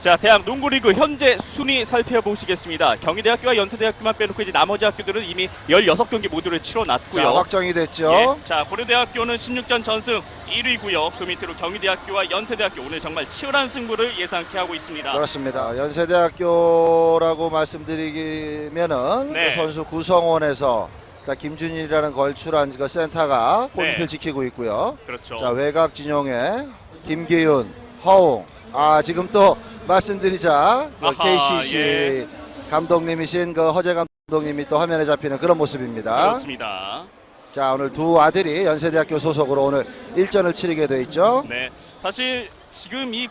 자, 대학 농구리그 현재 순위 살펴보시겠습니다. 경희대학교와 연세대학교만 빼놓고 이제 나머지 학교들은 이미 16경기 모두를 치러놨고요. 자, 확정이 됐죠. 예, 자, 고려대학교는 16전 전승 1위고요. 그 밑으로 경희대학교와 연세대학교 오늘 정말 치열한 승부를 예상케 하고 있습니다. 그렇습니다. 연세대학교라고 말씀드리면은 네. 그 선수 구성원에서 자, 김준일이라는 걸출한 그 센터가 포인트를 네. 지키고 있고요. 그렇죠. 자 외곽 진영에 김기윤, 허웅. 아 지금 또 말씀드리자 그 아하, KCC 예. 감독님이신 그 허재 감독님이 또 화면에 잡히는 그런 모습입니다. 그렇습니다. 자 오늘 두 아들이 연세대학교 소속으로 오늘 일전을 치르게 돼 있죠. 네, 사실 지금 이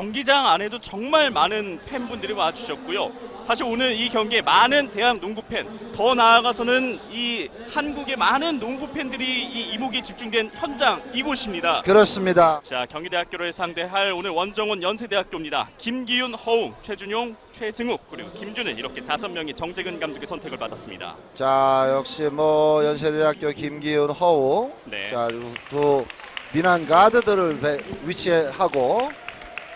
경기장 안에도 정말 많은 팬분들이 와주셨고요. 사실 오늘 이 경기에 많은 대학 농구 팬, 더 나아가서는 이 한국의 많은 농구 팬들이 이 이목이 집중된 현장 이곳입니다. 그렇습니다. 자, 경희대학교를 상대할 오늘 원정원 연세대학교입니다. 김기윤, 허웅, 최준용, 최승욱 그리고 김준일 이렇게 다섯 명이 정재근 감독의 선택을 받았습니다. 자 역시 뭐 연세대학교 김기훈, 허웅. 네. 자두 민한 가드들을 배- 위치하고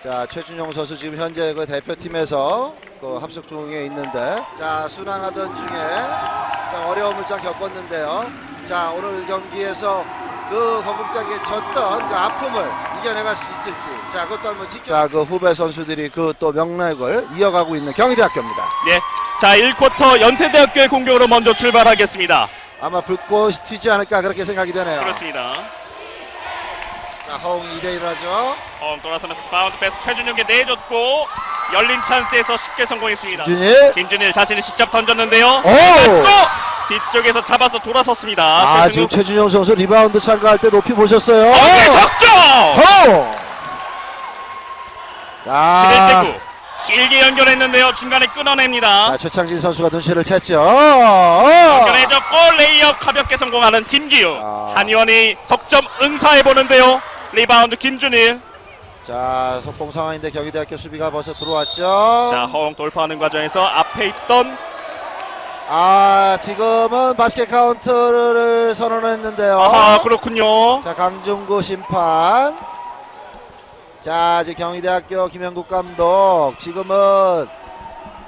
자 최준용 선수 지금 현재 그 대표팀에서 그 합숙 중에 있는데 자 순항하던 중에 자 어려움을 좀 겪었는데요. 자 오늘 경기에서 그 거국대에게 졌던 그 아픔을 이겨내갈 수 있을지 자 그것도 한번 지켜. 자그 후배 선수들이 그 또 명맥을 이어가고 있는 경희대학교입니다. 네. 자, 1쿼터 연세대학교의 공격으로 먼저 출발하겠습니다. 아마 불꽃이 튀지 않을까 그렇게 생각이 되네요. 그렇습니다. 자 허웅이 2대1을 하죠. 어, 돌아서면서 바운드 패스 최준용에게 내줬고 열린 찬스에서 쉽게 성공했습니다. 준일 김준일 자신이 직접 던졌는데요. 오! 또 뒤쪽에서 잡아서 돌아섰습니다. 아 지금 최준용 선수 리바운드 참가할 때 높이 보셨어요? 어, 석점! 호! 자, 11대 9 길게 연결했는데요. 중간에 끊어냅니다. 자 최창진 선수가 눈치를 챘죠. 어! 연결해줬고 레이업 가볍게 성공하는 김기우. 아. 한의원이 석점 응사해 보는데요. 리바운드 김준일. 자 속공 상황인데 경희대학교 수비가 벌써 들어왔죠. 자 허웅 돌파하는 과정에서 앞에 있던 아 지금은 바스켓 카운트를 선언했는데요. 아하 그렇군요. 자 강중구 심판. 자 이제 경희대학교 김영국 감독 지금은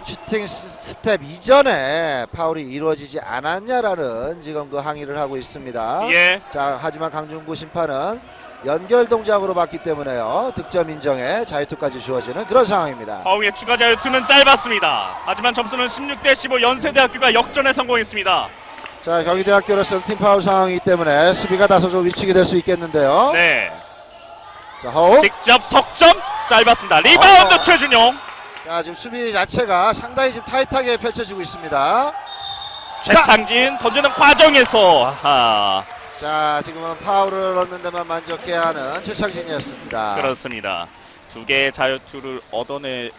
슈팅 스- 스텝 이전에 파울이 이루어지지 않았냐라는 지금 그 항의를 하고 있습니다. 예. 자 하지만 강중구 심판은 연결 동작으로 봤기 때문에요 득점 인정에 자유투까지 주어지는 그런 상황입니다. 허웅의 추가 자유투는 짧았습니다. 하지만 점수는 16대 15 연세대학교가 역전에 성공했습니다. 자 경희대학교로서는 팀 파울 상황이기 때문에 수비가 다소 좀 위축이 될 수 있겠는데요. 네. 자 허웅. 직접 석점 짧았습니다. 리바운드 어. 최준용. 자 지금 수비 자체가 상당히 지금 타이트하게 펼쳐지고 있습니다. 최창진 던지는 과정에서 아하 자 지금은 파울을 얻는 데만 만족해야 하는 최창진이었습니다. 그렇습니다. 두 개의 자유투를 얻어내는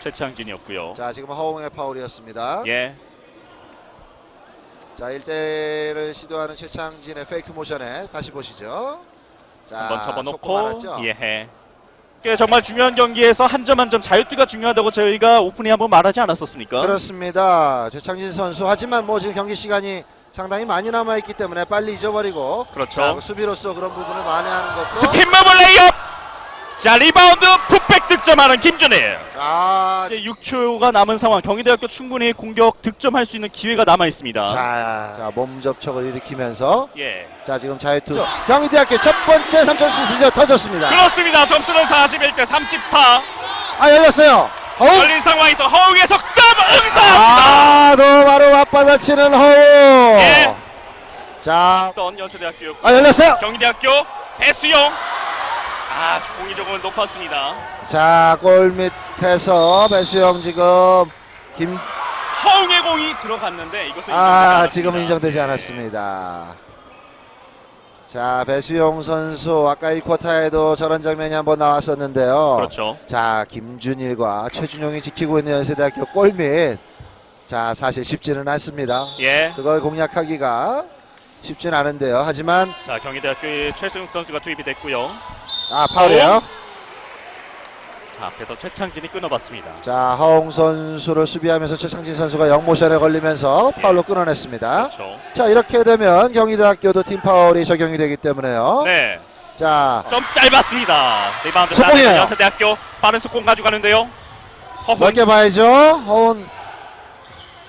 최창진이었고요. 자 지금 허웅의 파울이었습니다. 예. 자 1대를 시도하는 최창진의 페이크 모션에 다시 보시죠. 자 한번 접어놓고? 예. 그 정말 중요한 경기에서 한 점 한 점 자유투가 중요하다고 저희가 오프닝 한번 말하지 않았었습니까? 그렇습니다. 최창진 선수 하지만 뭐 지금 경기 시간이 상당히 많이 남아 있기 때문에 빨리 잊어버리고 그렇죠. 자, 그 수비로서 그런 부분을 만회하는 것도 스핀 머블 레이업. 자 리바운드 풋백 득점하는 김준일. 아, 이제 6초가 남은 상황. 경희대학교 충분히 공격 득점할 수 있는 기회가 남아 있습니다. 자, 자, 몸 접촉을 일으키면서 예. 자 지금 자유투 경희대학교 첫 번째 3점 슛 드디어 터졌습니다. 그렇습니다. 점수는 41 대 34. 아 열렸어요. 허웅. 열린 상황에서 허웅의 석점 응사합니다. 아, 너 바로 맞받아치는 허웅. 예. 자, 어떤 연세대학교 아 열렸어요. 경희대학교 배수용. 아 공이 조금 높았습니다. 자, 골 밑에서 배수영 지금 김 허웅의 공이 들어갔는데 이것은 아 인정되지 지금 않았습니다. 인정되지 예. 않았습니다. 자 배수용 선수 아까 1쿼터에도 저런 장면이 한번 나왔었는데요. 그렇죠. 자 김준일과 최준용이 지키고 있는 연세대학교 골밑. 자 사실 쉽지는 않습니다. 예. 그걸 공략하기가 쉽진 않은데요. 하지만 자 경희대학교의 최승욱 선수가 투입이 됐고요. 아 파울이에요. 자 앞에서 최창진이 끊어봤습니다. 자 허웅 선수를 수비하면서 최창진 선수가 영모션에 걸리면서 파울로 끊어냈습니다. 그렇죠. 자 이렇게 되면 경희대학교도 팀 파울이 적용이 되기 때문에요. 네. 자, 좀 짧았습니다. 리바운드. 따내는 연세대학교 빠른 속공 가져가는데요. 허훈. 넓게 봐야죠. 허운.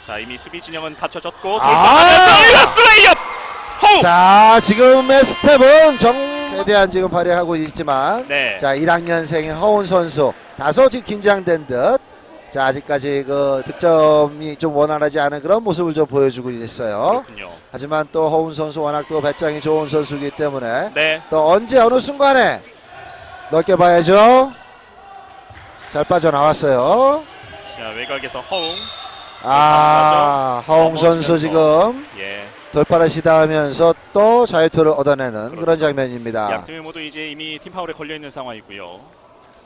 자 이미 수비 진영은 갖춰졌고 아! 돌파하면서 이어스 레이업. 자, 지금의 스텝은 정 최대한 지금 발휘하고 있지만 네. 자, 1학년생인 허운 선수 다소 지금 긴장된 듯. 자, 아직까지 그 득점이 좀 원활하지 않은 그런 모습을 좀 보여주고 있어요. 그렇군요. 하지만 또 허운 선수 워낙 또 배짱이 좋은 선수이기 때문에 네. 또 언제 어느 순간에 넓게 봐야죠. 잘 빠져나왔어요. 자 외곽에서 허웅. 아, 허웅 선수. 지금 예. 돌파를 시도하면서 또 자유투를 얻어내는 그런 장면입니다. 양팀이 모두 이제 이미 팀 파울에 걸려 있는 상황이고요.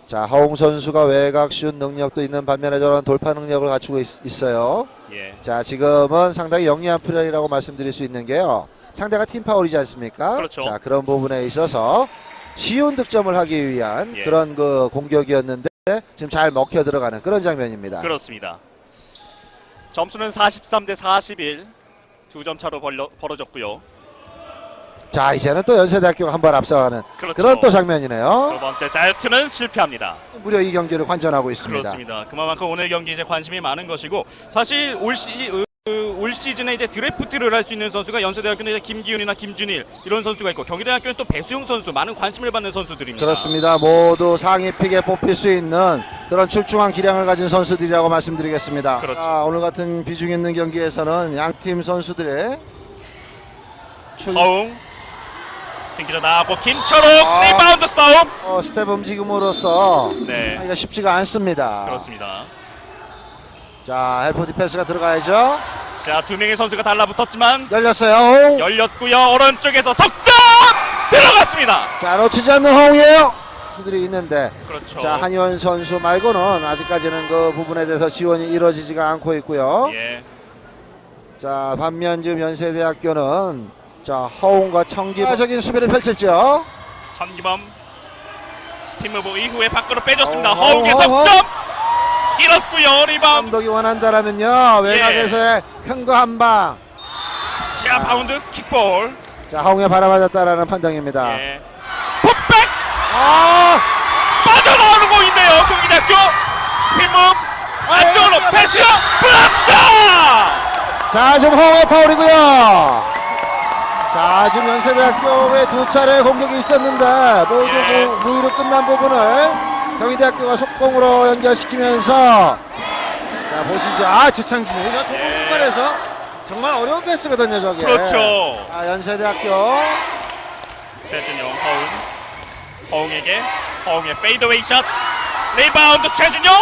자, 허웅 선수가 외곽 슛 능력도 있는 반면에 저런 돌파 능력을 갖추고 있, 어요 예. 자, 지금은 상당히 영리한 플레이라고 말씀드릴 수 있는 게요. 상대가 팀 파울이지 않습니까? 그렇죠. 자, 그런 부분에 있어서 쉬운 득점을 하기 위한 예. 그런 그 공격이었는데 지금 잘 먹혀 들어가는 그런 장면입니다. 그렇습니다. 점수는 43 대 41. 두 점 차로 벌려, 벌어졌고요. 자, 이제는 또 연세대학교가 한 번 앞서가는 그렇죠. 그런 또두 장면이네요. 번째 자유투는 실패합니다. 무려 이 경기를 관전하고 있습니다. 그렇습니다. 그만큼 오늘 경기 이제 관심이 많은 것이고 사실 올 시. 으, 으, 올 시즌에 이제 드래프트를 할 수 있는 선수가 연세대학교는 이제 김기훈이나 김준일 이런 선수가 있고 경기대학교는 또 배수용 선수 많은 관심을 받는 선수들입니다. 그렇습니다. 모두 상위 픽에 뽑힐 수 있는 그런 출중한 기량을 가진 선수들이라고 말씀드리겠습니다. 그렇죠. 자, 오늘 같은 비중 있는 경기에서는 양팀 선수들의 출 허웅 김기자 나왔고 김철욱 아. 리바운드 싸움. 어, 스텝 움직임으로서 네 하기가 쉽지가 않습니다. 그렇습니다. 자, 헬프 디펜스가 들어가야죠. 자 두 명의 선수가 달라붙었지만 열렸어요. 열렸고요 오른쪽에서 석점 들어갔습니다. 자, 놓치지 않는 허웅이에요. 수들이 있는데 그렇죠. 자, 한의원 선수 말고는 아직까지는 그 부분에 대해서 지원이 이루어지지가 않고 있고요. 예 자, 반면 지금 연세대학교는 자, 허웅과 청기적인 수비를 펼쳤죠. 천기범 스핀 무브 이후에 밖으로 빼줬습니다. 어, 허웅의 어, 어, 석점 길었고요 리바운드. 감독이 원한다라면요 외곽에서의 큰 거 한 방. 자 바운드 킥볼. 자, 허웅에 바라맞았다라는 판정입니다. 예. 풋백 아, 빠져나오는 공인데요 경기대학교 스핀 무브 안쪽으로 패스 블락샷. 자, 지금 허웅의 파울이고요. 자, 지금 연세대학교의 두 차례 공격이 있었는데 모두 예. 무, 무위로 끝난 부분을 경희대학교가 속공으로 연결시키면서 자 보시죠. 아, 지창진이 저 조금 예. 공간에서 정말 어려운 패스거든요, 저게. 그렇죠. 아, 연세대학교 최준용 허웅 허웅에게 허웅의 페이드웨이 샷 리바운드 최준용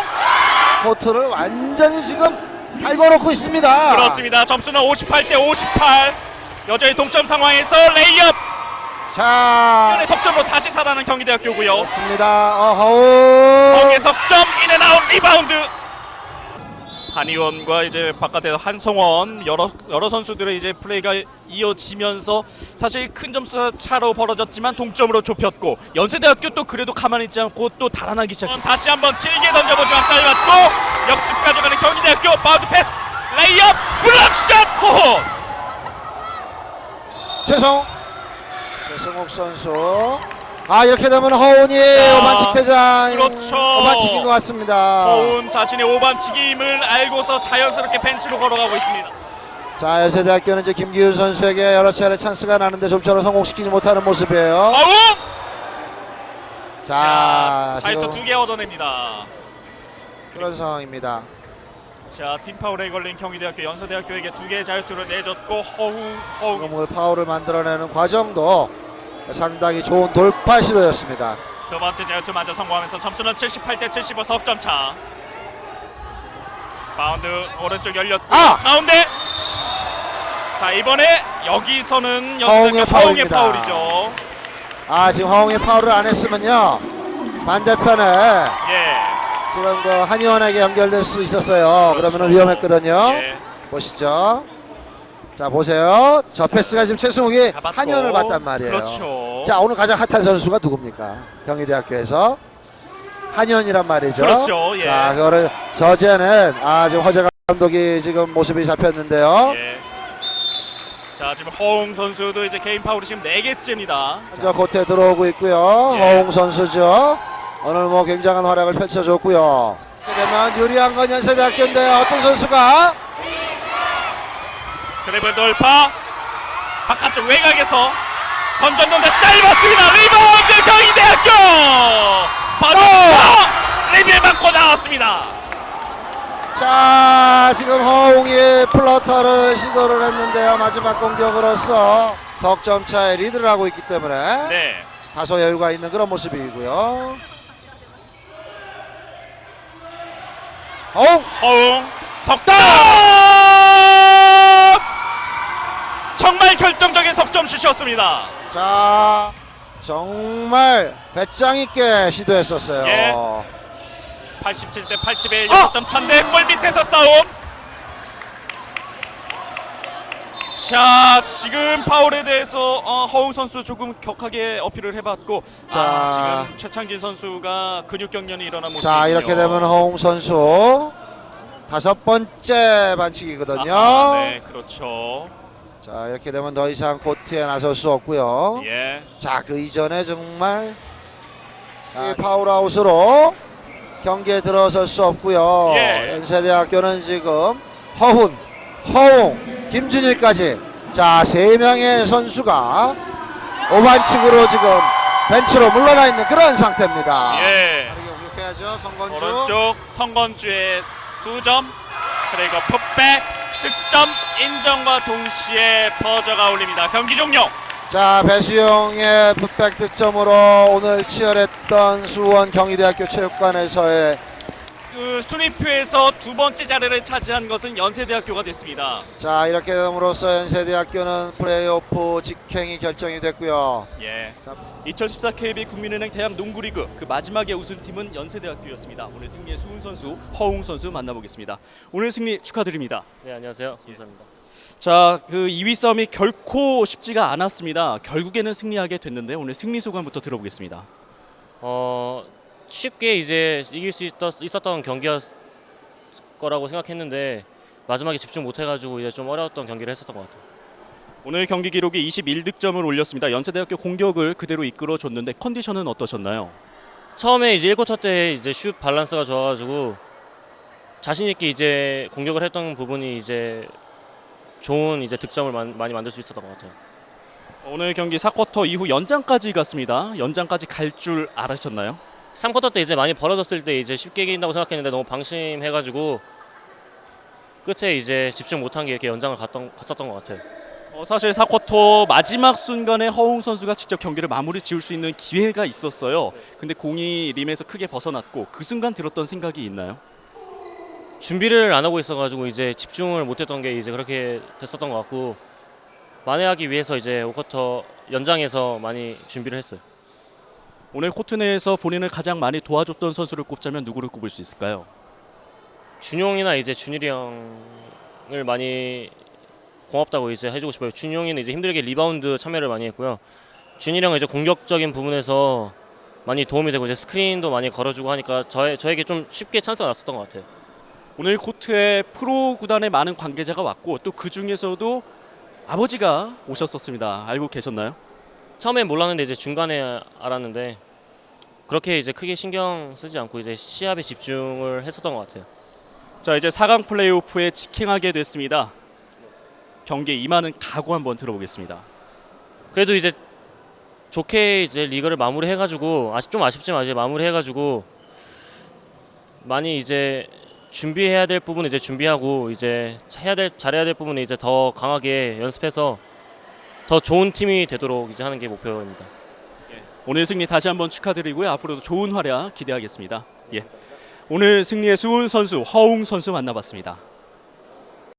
코트를 완전히 지금 달궈놓고 있습니다. 그렇습니다 점수는 58 대 58 여전히 동점 상황에서 레이업 자, 의 석점으로 다시 살아난 경기대학교고요 좋습니다. 어, 허웅. 허웅의 석점 인앤 아웃 리바운드 한의원과 이제 바깥에서 한성원 여러 여러 선수들의 이제 플레이가 이어지면서 사실 큰 점수 차로 벌어졌지만 동점으로 좁혔고 연세대학교 또 그래도 가만히 있지 않고 또 달아나기 시작. 다시 한번 길게 던져보지만 짧았고 역습 가져가는 경기대학교 바운드 패스 레이업 블락샷 호호 최성 최성욱 선수 아 이렇게 되면 허운이 자, 오반칙 대장 그렇죠. 오반칙인 것 같습니다 허운 자신의 오반칙임을 알고서 자연스럽게 벤치로 걸어가고 있습니다. 자 연세대학교는 이제 김기훈 선수에게 여러 차례 찬스가 나는데 좀처럼 성공시키지 못하는 모습이에요 허운 자 자이터 지금 두개 얻어냅니다. 그런 상황입니다 자, 팀 파울에 걸린 경희대학교 연서대학교에게 두 개의 자유투를 내줬고 허웅 허웅 파울을 만들어내는 과정도 상당히 좋은 돌파 시도였습니다 두 번째 자유투 마저 성공하면서 점수는 78대 75 석점 차. 바운드 오른쪽 열렸고 아! 가운데 자 이번에 여기서는 허웅의 허웅의 파울입니다. 파울이죠. 아 지금 허웅이 파울을 안 했으면요 반대편에 예. 지금 그 한의원에게 연결될 수 있었어요 그렇죠. 그러면 위험했거든요 예. 보시죠. 자 보세요. 저 패스가 지금 최승욱이 잡았고. 한연을 봤단 말이에요. 그렇죠. 자 오늘 가장 핫한 선수가 누굽니까? 경희대학교에서 한연이란 말이죠. 그렇죠, 예. 자 그거를 저제는 아 지금 허재 감독이 지금 모습이 잡혔는데요. 예. 자 지금 허웅 선수도 이제 개인 파울이 지금 4개째입니다. 자 코트에 들어오고 있고요. 예. 허웅 선수죠. 오늘 뭐 굉장한 활약을 펼쳐줬고요. 되면 유리한 건 연세대학교인데 어떤 선수가 드리블 돌파 바깥쪽 외곽에서 던졌는데 짧았습니다. 리바운드 경희대학교 바로 리빌 맞고 나왔습니다. 자 지금 허웅이 플러터를 시도를 했는데요. 마지막 공격으로서 석점 차의 리드를 하고 있기 때문에 네. 다소 여유가 있는 그런 모습이고요. 허웅 허웅 석점 정말 결정적인 석점 슛이었습니다. 자 정말 배짱 있게 시도했었어요. 예. 87대 81 아! 6점 차인데 골 밑에서 싸움. 자 지금 파울에 대해서 어, 허웅 선수 조금 격하게 어필을 해봤고 자. 아, 지금 최창진 선수가 근육 경련이 일어난 모습이군요. 자 이렇게 되면 허웅 선수 다섯 번째 반칙이거든요. 아, 네 그렇죠. 자 이렇게 되면 더 이상 코트에 나설 수 없고요. 예. 자그 이전에 정말 이 파울아웃으로 경기에 들어설 수 없고요. 예. 연세대학교는 지금 허훈, 허웅, 김준일까지 자세 명의 선수가 오반칙으로 지금 벤치로 물러나 있는 그런 상태입니다. 예. 공격해야죠. 성건주. 오른쪽 성건주의 두 점 그리고 풋백 득점 인정과 동시에 버저가 울립니다. 경기 종료. 자 배수용의 풋백 득점으로 오늘 치열했던 수원 경희대학교 체육관에서의 그 순위표에서 두 번째 자리를 차지한 것은 연세대학교가 됐습니다. 자 이렇게 됨으로써 연세대학교는 플레이오프 직행이 결정이 됐고요. 예. 자, 2014 KB 국민은행 대학 농구리그 그 마지막에 우승팀은 연세대학교였습니다. 오늘 승리의 수훈 선수, 허웅 선수 만나보겠습니다. 오늘 승리 축하드립니다. 네 안녕하세요 감사합니다 자, 그 2위 싸움이 결코 쉽지가 않았습니다. 결국에는 승리하게 됐는데 오늘 승리 소감부터 들어보겠습니다. 어 쉽게 이제 이길 수 있었, 있었던 경기였 거라고 생각했는데 마지막에 집중 못 해가지고 이제 좀 어려웠던 경기를 했었던 것 같아요 오늘 경기 기록에 21득점을 올렸습니다. 연세대학교 공격을 그대로 이끌어 줬는데 컨디션은 어떠셨나요? 처음에 이제 1쿼터 때 이제 슛 밸런스가 좋아가지고 자신 있게 이제 공격을 했던 부분이 이제 좋은 이제 득점을 만- 많이 만들 수 있었던 것 같아요 오늘 경기 4쿼터 이후 연장까지 갔습니다. 연장까지 갈 줄 알았셨나요? 3쿼터 때 이제 많이 벌어졌을 때 이제 쉽게 이긴다고 생각했는데 너무 방심해가지고 끝에 이제 집중 못한 게 이렇게 연장을 갔던, 갔었던 것 같아요 어, 사실 4쿼터 마지막 순간에 허웅 선수가 직접 경기를 마무리 지을 수 있는 기회가 있었어요. 근데 공이 림에서 크게 벗어났고 그 순간 들었던 생각이 있나요? 준비를 안 하고 있어가지고 이제 집중을 못했던 게 이제 그렇게 됐었던 것 같고 만회하기 위해서 이제 5쿼터 연장에서 많이 준비를 했어요. 오늘 코트 내에서 본인을 가장 많이 도와줬던 선수를 꼽자면 누구를 꼽을 수 있을까요? 준용이나 이제 준일이 형을 많이 고맙다고 이제 해주고 싶어요. 준용이는 이제 힘들게 리바운드 참여를 많이 했고요. 준일이 형은 이제 공격적인 부분에서 많이 도움이 되고 이제 스크린도 많이 걸어주고 하니까 저 저에게 좀 쉽게 찬스가 났었던 것 같아요. 오늘 코트에 프로 구단의 많은 관계자가 왔고 또 그 중에서도 아버지가 오셨었습니다. 알고 계셨나요? 처음엔 몰랐는데 이제 중간에 알았는데 그렇게 이제 크게 신경 쓰지 않고 이제 시합에 집중을 했었던 것 같아요. 자 이제 4강 플레이오프에 직행하게 됐습니다. 경기에 임하는 각오 한번 들어보겠습니다. 그래도 이제 좋게 이제 리그를 마무리해가지고 아쉽 좀 아쉽지만 이제 마무리해가지고 많이 이제 준비해야 될 부분 은 이제 준비하고 이제 해야 될 잘해야 될 부분은 이제 더 강하게 연습해서 더 좋은 팀이 되도록 이제 하는 게 목표입니다. 오늘 승리 다시 한번 축하드리고요. 앞으로도 좋은 활약 기대하겠습니다. 예. 오늘 승리의 수훈 선수, 허웅 선수 만나봤습니다.